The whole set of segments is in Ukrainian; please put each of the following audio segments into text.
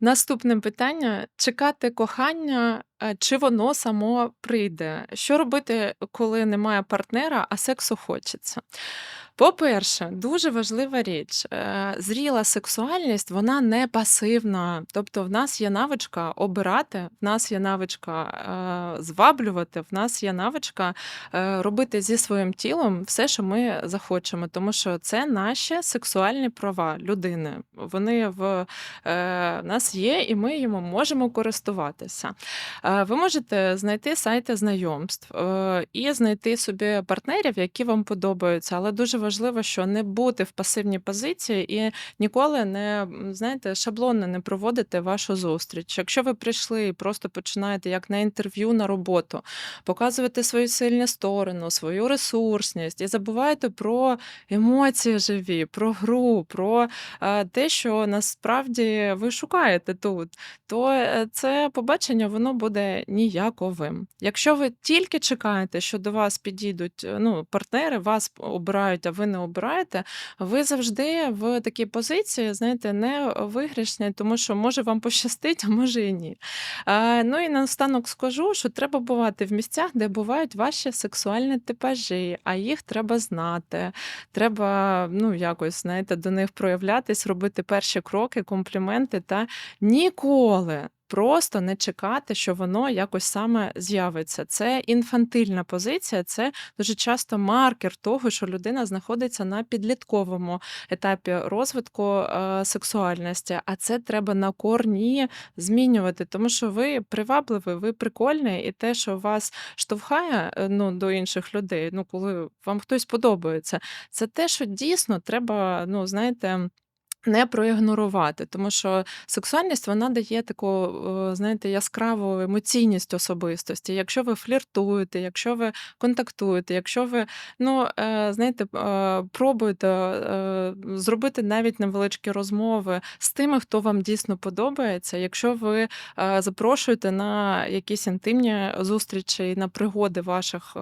Наступне питання: чекати кохання, е, чи воно само прийде? Що робити, коли немає партнера, а сексу хочеться? По-перше, дуже важлива річ, е, зріла сексуальність, вона не пасивна. Тобто в нас є навичка обирати, в нас є навичка, е, зваблювати, в нас є навичка, робити зі своїм тілом все, що ми захочемо, тому що це наші сексуальні права людини. Вони в, е, нас є, і ми їм можемо користуватися. Е, ви можете знайти сайти знайомств, і знайти собі партнерів, які вам подобаються, але дуже важливо, що не бути в пасивній позиції і ніколи не, знаєте, шаблонно не проводити вашу зустріч. Якщо ви прийшли і просто починаєте як на інтерв'ю на роботу, показувати свою сильну сторону, свою ресурсність і забуваєте про емоції живі, про гру, про, е, те, що насправді ви шукаєте тут, то, е, це побачення воно буде ніяковим. Якщо ви тільки чекаєте, що до вас підійдуть, е, ну, партнери, вас обирають, а ви не обираєте, ви завжди в такій позиції, знаєте, не невиграшній, тому що може вам пощастить, а може і ні. Ну і наостанок скажу, що треба бувати в місцях, де бувають ваші сексуальні типажі, а їх треба знати. Треба, ну, якось, знаєте, до них проявлятись, робити перші кроки, компліменти та ніколи просто не чекати, що воно якось саме з'явиться. Це інфантильна позиція, це дуже часто маркер того, що людина знаходиться на підлітковому етапі розвитку е, сексуальності. А це треба на корні змінювати, тому що ви привабливий, ви прикольний, і те, що вас штовхає е, ну, до інших людей, ну коли вам хтось подобається, це те, що дійсно треба, ну знаєте. Не проігнорувати, тому що сексуальність вона дає таку, знаєте, яскраву емоційність особистості. Якщо ви фліртуєте, якщо ви контактуєте, якщо ви, ну, е, знаєте, е, пробуєте е, зробити навіть невеличкі розмови з тими, хто вам дійсно подобається, якщо ви запрошуєте на якісь інтимні зустрічі, на пригоди ваших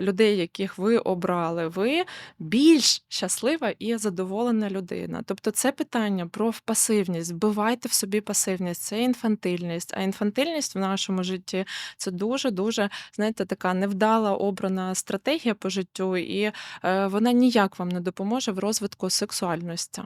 людей, яких ви обрали, ви більш щаслива і задоволена людина. Тобто це питання про пасивність. Вбивайте в собі пасивність, це інфантильність. А інфантильність в нашому житті це дуже-дуже, знаєте, така невдала обрана стратегія по життю, і е, вона ніяк вам не допоможе в розвитку сексуальності.